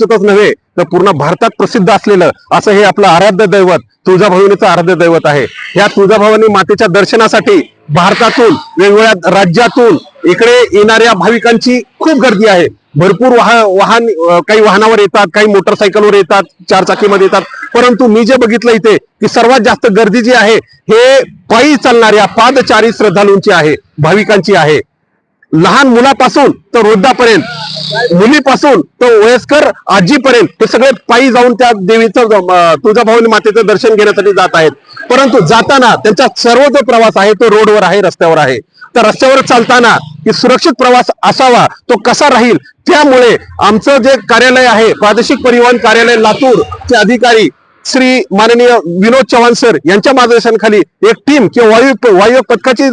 महाराष्ट्रातच नव्हे तर पूर्ण भारतात प्रसिद्ध असलेलं असं हे आपलं आराध्य दैवत तुळजाभवानीचं आराध्य दैवत आहे. या तुळजाभवानी मातेच्या दर्शनासाठी भारतातून वेगवेगळ्या राज्यातून इकडे येणाऱ्या भाविकांची खूप गर्दी आहे. भरपूर वाहन वाहन काही वाहनावर येतात काही मोटरसायकलवर येतात चार चाकीमध्ये येतात. परंतु मी जे बघितलं इथे की सर्वात जास्त गर्दी जी आहे हे पायी चालणाऱ्या पादचारी श्रद्धालूंची आहे भाविकांची आहे. लहान मुलापासून तर वृद्धापर्यंत मुलीपासून तर वयस्कर आजीपर्यंत हे सगळे पायी जाऊन त्या देवीचं तुळजाभवानी मातेचं दर्शन घेण्यासाठी जात आहेत. परंतु जाताना त्यांचा सर्व जो प्रवास आहे तो रोडवर आहे रस्त्यावर आहे. तर रस्त्यावर चालताना की सुरक्षित प्रवास असावा तो कसा राहील त्यामुळे आमचं जे कार्यालय आहे प्रादेशिक परिवहन कार्यालय लातूर चे अधिकारी श्री माननीय विनोद चव्हाण सर यांच्या मार्गदर्शनाखाली एक टीम किंवा वायू वायू पथकाची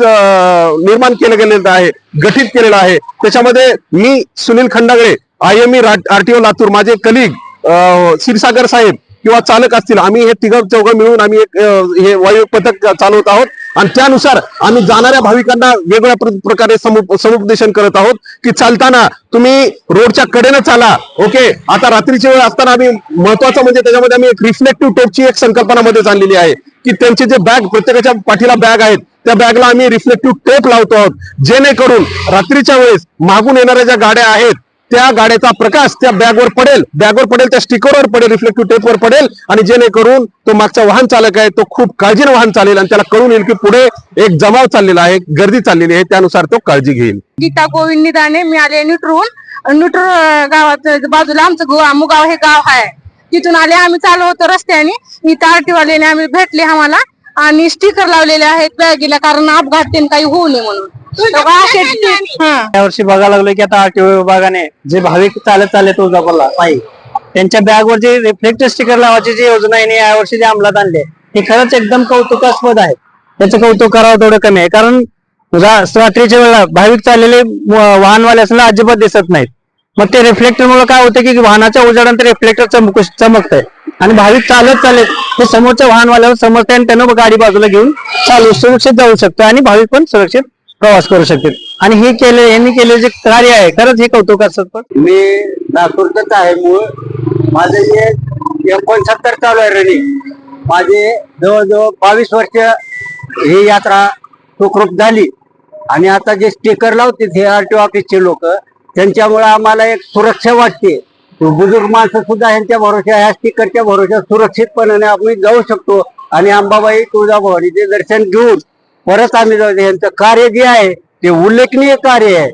निर्माण केलं गेलेलं आहे गठीत केलेलं आहे. त्याच्यामध्ये मी Sunil Khandagale I M E RTO Latur माझे कलिग क्षीरसागर साहेब किंवा चालक असतील आम्ही हे तिघ चौघ मिळून आम्ही एक हे वायू पथक चालवत आहोत. आणि त्यानुसार आम्ही जाणाऱ्या भाविकांना वेगवेगळ्या प्र- प्रकारे समुपदेशन करत आहोत की चालताना तुम्ही रोडच्या कडेनं चाला ओके? आता रात्रीची वेळ असताना आम्ही महत्वाचं म्हणजे त्याच्यामध्ये आम्ही एक रिफ्लेक्टिव्ह टेपची एक संकल्पना मध्ये आणलेली आहे की त्यांचे जे बॅग प्रत्येकाच्या पाठीला बॅग आहेत त्या बॅगला आम्ही रिफ्लेक्टिव्ह टेप लावतो आहोत. जेणेकरून रात्रीच्या वेळेस मागून येणाऱ्या ज्या गाड्या आहेत त्या गाड्याचा प्रकाश त्या बॅगवर पडेल. बॅगवर पडेल त्या स्टिकरवर पडेल रिफ्लेक्टिव्ह टेपवर पडेल. आणि जेणेकरून तो मागचा वाहन चालक आहे तो खूप काळजीने वाहन चालेल आणि त्याला कळून येईल की पुढे एक जमाव चाललेला आहे गर्दी चाललेली आहे त्यानुसार तो काळजी घेईल. गीता गोविंद निदाने मी आले न्यूट्रून नुटर गावात बाजूला आमचं गो मुगाव हे गाव आहे. तिथून आले आम्ही चालू होतो रस्त्याने. इथं आम्ही भेटले आम्हाला. आणि स्टिकर लावलेले आहेत बॅगीला कारण अपघात तेन काही होऊ नये म्हणून. हा. यावर्षी बघायला लागलोय की आता आरटीओ विभागाने जे भाविक चालत चालले तुळजापूरला पायी त्यांच्या बॅगवर जे रिफ्लेक्टर स्टिकर लावायची जी योजना आहे यावर्षी जे अंमलात आणली आहे, हे खरंच एकदम कौतुकास्पद आहे. त्याचं कौतुक करावं थोडं कमी आहे. कारण रात्रीच्या वेळेला भाविक चाललेले वाहनवाले असलेले अजिबात दिसत नाहीत. मग ते रिफ्लेक्टर मुळे काय होतं की वाहनाच्या उजेडानंतर रिफ्लेक्टर चमक चमकतंय. आणि भाविक चालत चालत ते समोरच्या वाहनवाल्यावर समजतंय आणि त्यांना गाडी बाजूला घेऊन चालू सुरक्षित जाऊ शकतो आणि भाविक पण सुरक्षित प्रवास करू शकतील. आणि हे केले यांनी केले जे कार्य आहे खरंच हे कौतुकास्पद पण. मी नागपूरचाच आहे मूळ. माझे जे एकोणसत्तर चालू आहे रनिंग माझे जवळजवळ बावीस वर्ष ही यात्रा सुखरूप झाली. आणि आता जे स्टिकर लावते हे आर टी ऑफिसचे लोक त्यांच्यामुळे आम्हाला एक सुरक्षा वाटते. बुजुर्ग माणसं सुद्धा यांच्या भरोशा ह्या स्टिकरच्या भरोशा सुरक्षितपणाने आम्ही जाऊ शकतो. आणि अंबाबाई तुळजाभवानीचे दर्शन घेऊन परत आम्ही जाऊ यांचं कार्य जे आहे ते उल्लेखनीय कार्य आहे.